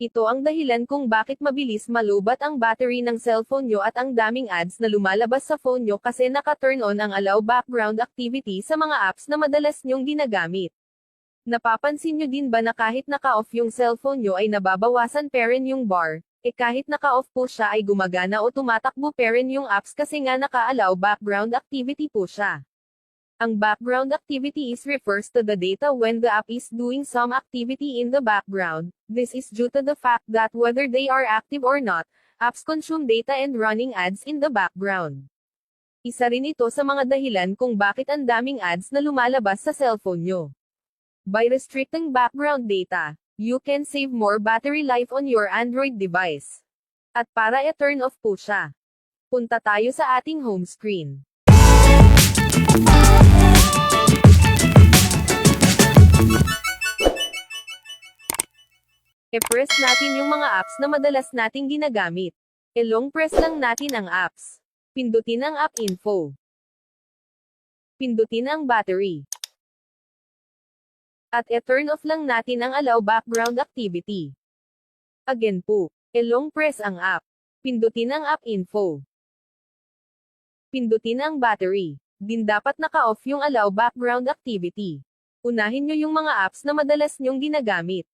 Ito ang dahilan kung bakit mabilis malubat ang battery ng cellphone nyo at ang daming ads na lumalabas sa phone nyo kasi naka-turn on ang allow background activity sa mga apps na madalas nyong ginagamit. Napapansin nyo din ba na kahit naka-off yung cellphone nyo ay nababawasan pa rin yung bar, e kahit naka-off po siya ay gumagana o tumatakbo pa rin yung apps kasi nga naka-allow background activity po siya. Ang background activities refers to the data when the app is doing some activity in the background. This is due to the fact that whether they are active or not, apps consume data and running ads in the background. Isa rin ito sa mga dahilan kung bakit ang daming ads na lumalabas sa cellphone nyo. By restricting background data, you can save more battery life on your Android device. At para i-turn off po siya. Punta tayo sa ating home screen. E-press natin yung mga apps na madalas nating ginagamit. E-long press lang natin ang apps. Pindutin ang app info. Pindutin ang battery. At e-turn off lang natin ang allow background activity. Again po, e-long press ang app. Pindutin ang app info. Pindutin ang battery. Din dapat naka-off yung allow background activity. Unahin nyo yung mga apps na madalas nyong ginagamit.